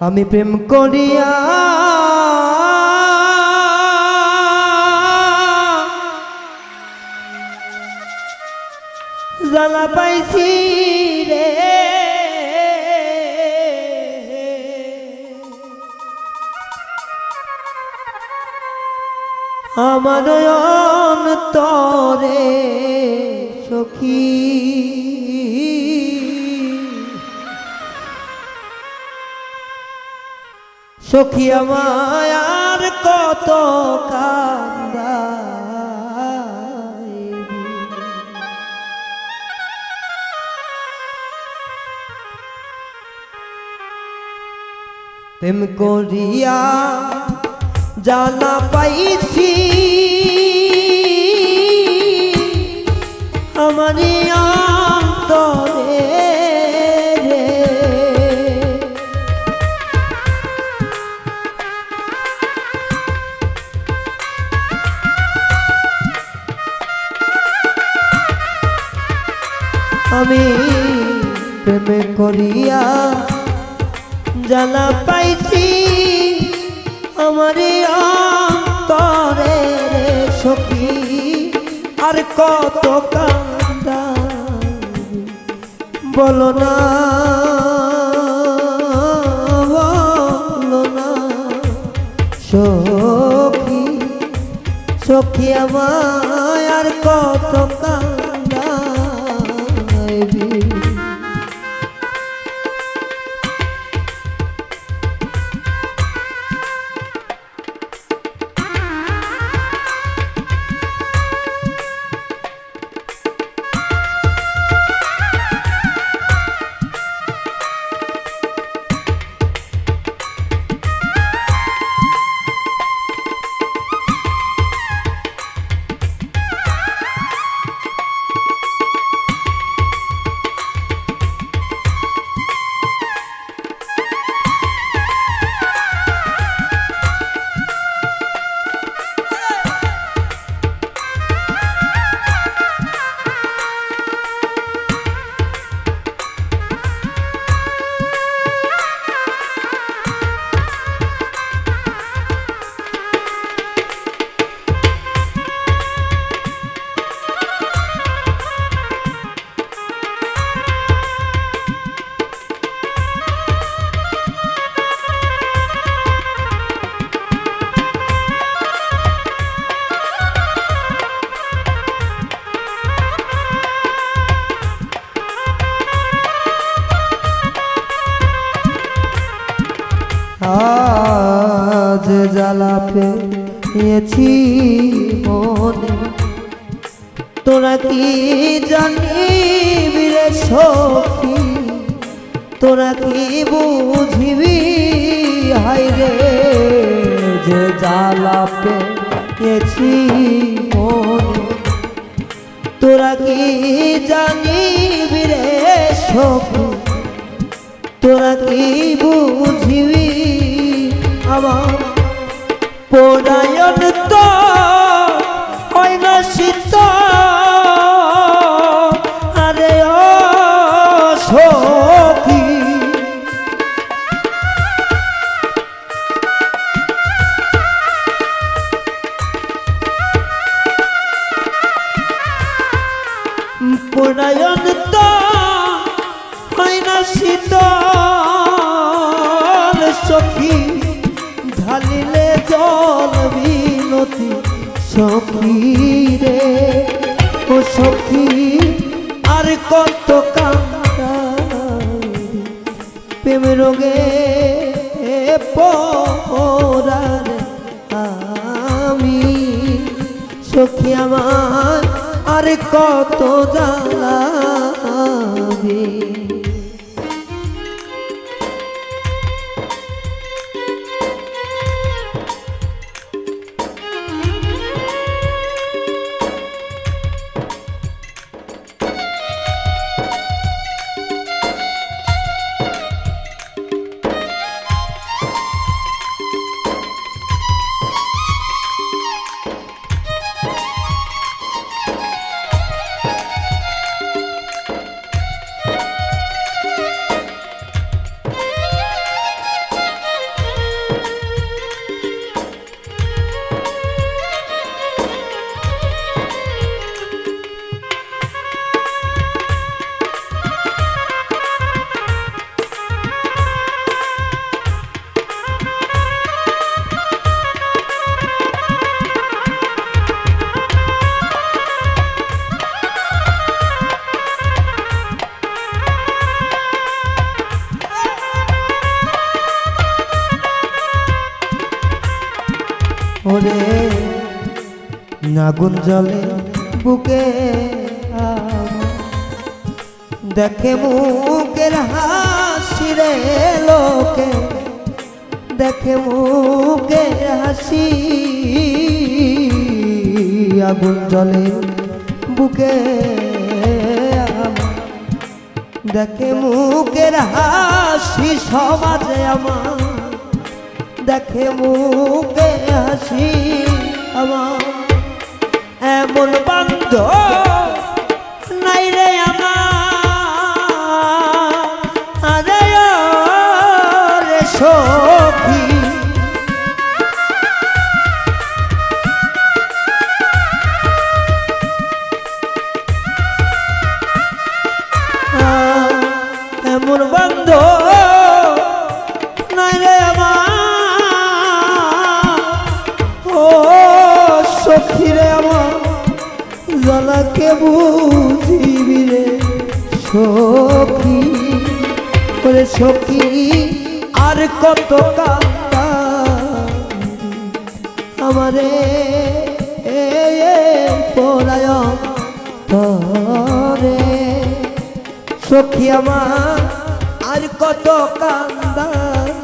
আমি প্রেম করিয়া জ্বালা পাইছি রে। আমার অন্তরে সখী সখী আমায় আর কত কান্দাইবি প্রেম করিয়া জানা পাইছি আমার আমি প্রেমে করিয়া জানা পাইছি আমার অন্তরে রে আর কত কান্দা বলো না সখী সখী আমায় কত কান্দাইবি জ্বালা পেয়েছি মনে। তোরা কি জানিবি রে সখী? তোরা কি বুঝিবি? হাই রে, যে জ্বালা পেয়েছি মনে। তোরা কি জানিবি রে সখী? তোরা কি বুঝিবি আমার পরায়ণ তো সখী রে ও সখী, আর কত কান্দারি প্রেম রোগে আমি সখী আমার, আর কত জ্বালাবি? নাগুন জলে বুকে। দেখে মুখের হাসি রে লোকে দেখে মুখের হাসি আগুন জলে বুকে। দেখে মুখের হাসি সমাজে আমার দেখে মুখে হাসি আমার এমন বান্ধ জ্বালাকে বুঝিবি রে সখী। ওরে সখী, আর কত কান্তা আমারে পরায় তরে সখী আমার, আর কত কান্দাবি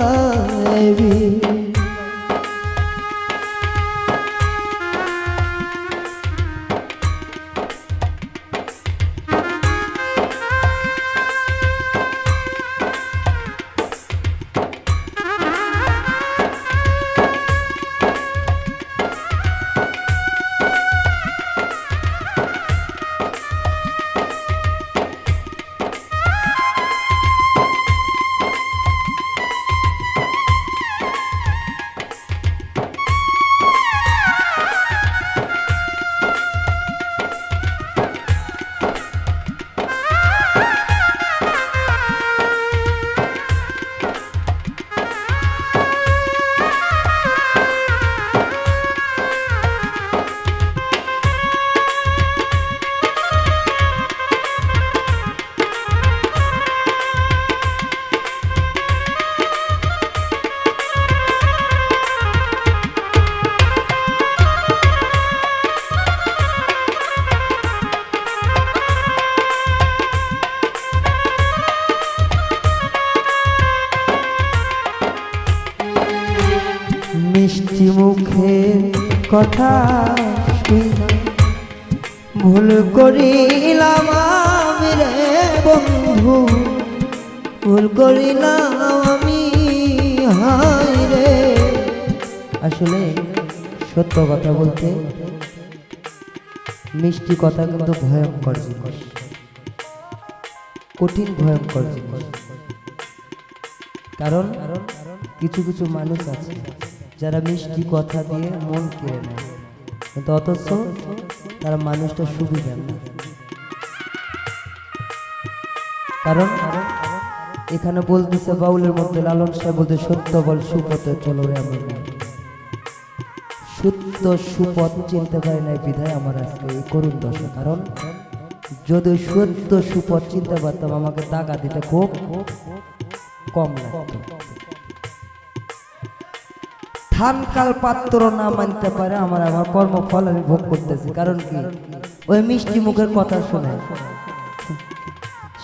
মুখে কথা ভুল করিলাম আমি রে বন্ধু, ভুল করিলাম আমি হাই রে। আসলে সত্য কথা বলতে মিষ্টি কথা কিন্তু ভয়ঙ্কর কঠিন ভয়ঙ্কর জিনিস। কারণ কিছু কিছু মানুষ আছে যারা মিষ্টি কথা দিয়ে মন কেড়ে নেয় অথচ তারা মানুষটা সুবিধা না। কারণ এখানে বলতেছে, বাউলের মধ্যে লালন সাহেব বলতে, সত্য বল, সুপথে চলো রে আমার সত্য সুপথ চিনতে পারি নাই বিধায় আমার আজকে এই করুণ দশা। কারণ যদি সত্য, সুপথ চিনতে পারতাম, আমাকে টাকা দিতে খুব কম লাগতো। থানকাল পাত্র না মানতে পারে, আমার আমার কর্মফল আমি ভোগ করতেছি। কারণ কি? ওই মিষ্টি মুখের কথা শুনে।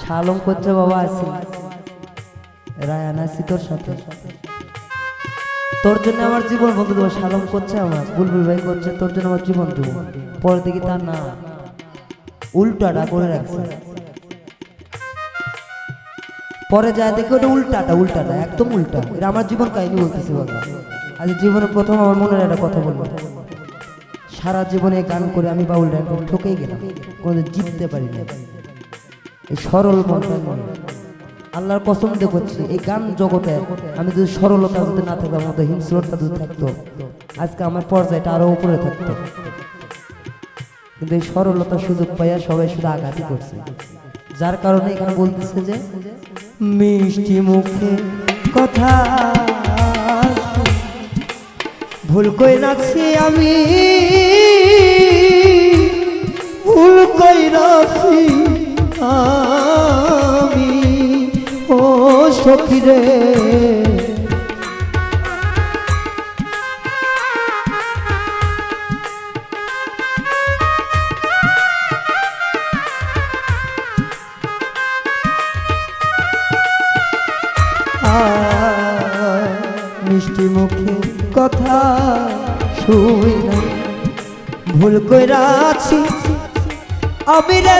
শালম করছে বাবা, আছি। রায়ান, আছি তোর সাথে। তোর জন্য আমার জীবন বন্ধু দেবো, শালম করছে আমার। বুলবুল ভাই করছে, তোর জন্য আমার জীবন দেবো। পরে দেখি তার না। উল্টাটা করে রাখছে। পরে যায় দেখি ওটা উল্টাটা উল্টাটা, একদম উল্টা। এটা আমার জীবন কাহিনী বলতেছি বাবা। আজ জীবনে প্রথম আমার মনের একটা কথা বলব। সারা জীবনে গান করে আমি বাউল ডান ঠকেই গেলাম। কোনোদিন জিততে পারি না এই সরল মনটা আল্লাহর দিয়ে করছি, এই গান জগতে আমি যদি সরলতার মধ্যে না থাকতাম মতো হিংস্রতা যদি থাকতো, আজকে আমার পর্যায়টা আরও উপরে থাকতো। কিন্তু এই সরলতার সুযোগ পাইয়া সবাই শুধু আঘাতই করছে। যার কারণে এখানে বলতেছে যে, মিষ্টি মুখে কথা ভুল কই রাখছি আমি। ভুল কই রাখছি আমি। ও সখী রে। শুই ভুল ভুল কইরাছি আমি রে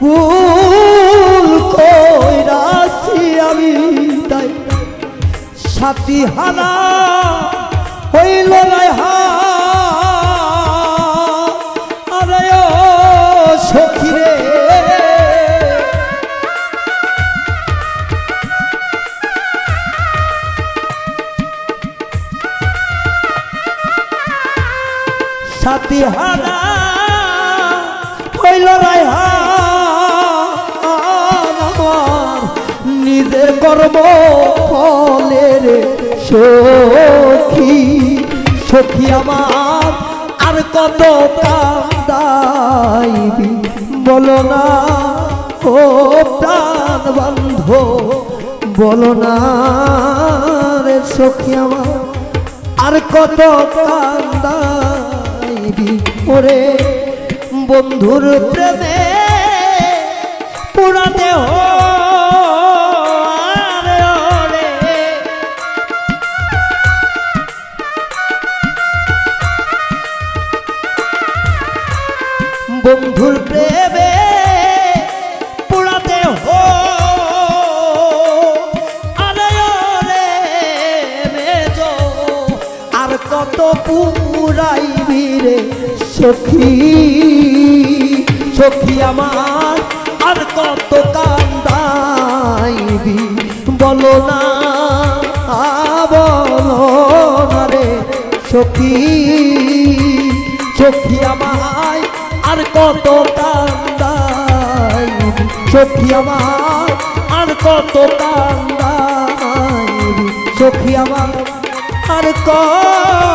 ভুল কইরাছি আমি তাই। সাথী হানা হইল হা সাথী হানা, হইল আমার। নিজের কর্ম ফলের সখী সখী আমার। আর কত কান্দাইবি বলো না, ও প্রাণ বন্ধ বলো না রে সখী আমার। আর কত কান্দাইবি ওরে বন্ধুর প্রেমে সখী সখী আমায় আর কত কান্দাই সখী আমার আর কত কান্দাই আমার আর কত